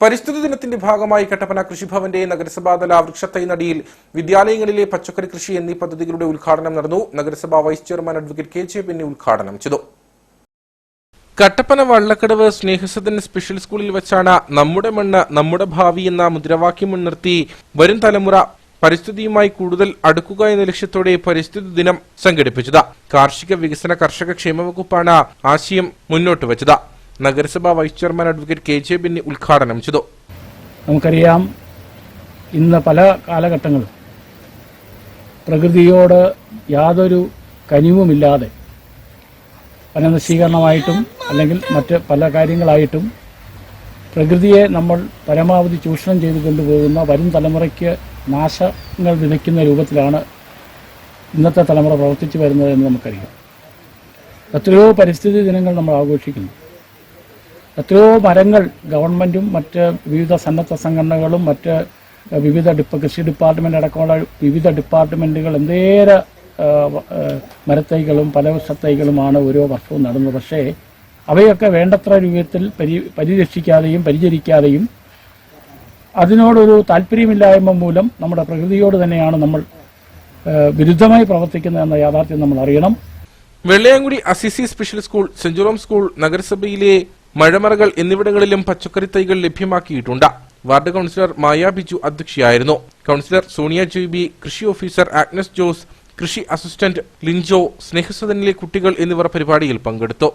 പരിസ്ഥിതി ദിനത്തിന്റെ ഭാഗമായി കട്ടപ്പന കൃഷിഭവന്റെ നഗരസഭാതല വൃക്ഷത്തൈ നടിയിൽ വിദ്യാലയങ്ങളിലെ പച്ചക്കറി കൃഷി എന്നീ പദ്ധതികളുടെ ഉദ്ഘാടനം നടന്നു. നഗരസഭാ vice chairman advocate K J പിന്നെ ഉദ്ഘാടനം ചെയ്തു. കട്ടപ്പന വള്ളക്കടവ് സ്നേഹസദൻ സ്പെഷ്യൽ സ്കൂളിൽ വെച്ചാണ് നമ്മുടെ മണ്ണ് നമ്മുടെ ഭാവി എന്ന മുദ്രാവാക്യം മുൻനിർത്തി വരും തലമുറ പരിസ്ഥിതിയുമായി കൂടുതൽ അടുക്കുക എന്ന ലക്ഷ്യത്തോടെ പരിസ്ഥിതി ദിനം സംഘടിപ്പിച്ചത്. കാർഷിക വികസന കർഷക ക്ഷേമ വകുപ്പാണ് ആശയം മുന്നോട്ട് വെച്ചത്. നഗരസഭാ vice chairman advocate K J Binny ഉദ്ഘാടനം ചെയ്തു. നമുക്കറിയാം ഇന്ന് പല കാലഘട്ടങ്ങളും പ്രകൃതിയോട് യാതൊരു കനിവുമില്ലാതെ വനനശീകരണമായിട്ടും അല്ലെങ്കിൽ മറ്റ് പല കാര്യങ്ങളായിട്ടും പ്രകൃതിയെ നമ്മൾ പരമാവധി ചൂഷണം ചെയ്തു കൊണ്ടുപോകുന്ന വരും തലമുറയ്ക്ക് നാശങ്ങൾ വിതയ്ക്കുന്ന രൂപത്തിലാണ് ഇന്നത്തെ തലമുറ പ്രവർത്തിച്ചു വരുന്നത് എന്ന് നമുക്കറിയാം. എത്രയോ പരിസ്ഥിതി ദിനങ്ങൾ നമ്മൾ ആഘോഷിക്കുന്നു. എത്രയോ മരങ്ങൾ ഗവൺമെന്റും മറ്റ് വിവിധ സന്നദ്ധ സംഘടനകളും മറ്റ് വിവിധ ഡിപ്പ കൃഷി ഡിപ്പാർട്ട്മെന്റ് അടക്കമുള്ള വിവിധ ഡിപ്പാർട്ട്മെന്റുകൾ എന്തേരെ മരത്തൈകളും പലവൃക്ഷത്തൈകളുമാണ് ഓരോ വർഷവും നടുന്നത്. പക്ഷേ അവയൊക്കെ വേണ്ടത്ര രൂപത്തിൽ പരി പരിരക്ഷിക്കാതെയും പരിചരിക്കാതെയും അതിനോടൊരു താല്പര്യമില്ലായ്മ മൂലം നമ്മുടെ പ്രകൃതിയോട് തന്നെയാണ് നമ്മൾ വിരുദ്ധമായി പ്രവർത്തിക്കുന്നത് എന്ന യാഥാർത്ഥ്യം നമ്മൾ അറിയണം. വെള്ളയാങ്കുടി അസിസി സ്പെഷ്യൽ സ്കൂൾ സെഞ്ചുറോം സ്കൂൾ നഗരസഭയിലെ മഴമറകൾ എന്നിവിടങ്ങളിലും പച്ചക്കറി തൈകൾ ലഭ്യമാക്കിയിട്ടുണ്ട്. വാർഡ് കൌൺസിലർ മായാ ബിജു അധ്യക്ഷയായിരുന്നു. കൌൺസിലർ സോണിയ ജോയ്ബി കൃഷി ഓഫീസർ ആഗ്നസ് ജോസ് കൃഷി അസിസ്റ്റന്റ് ലിൻജോ സ്നേഹസദനിലെ കുട്ടികൾ എന്നിവർ പരിപാടിയിൽ പങ്കെടുത്തു.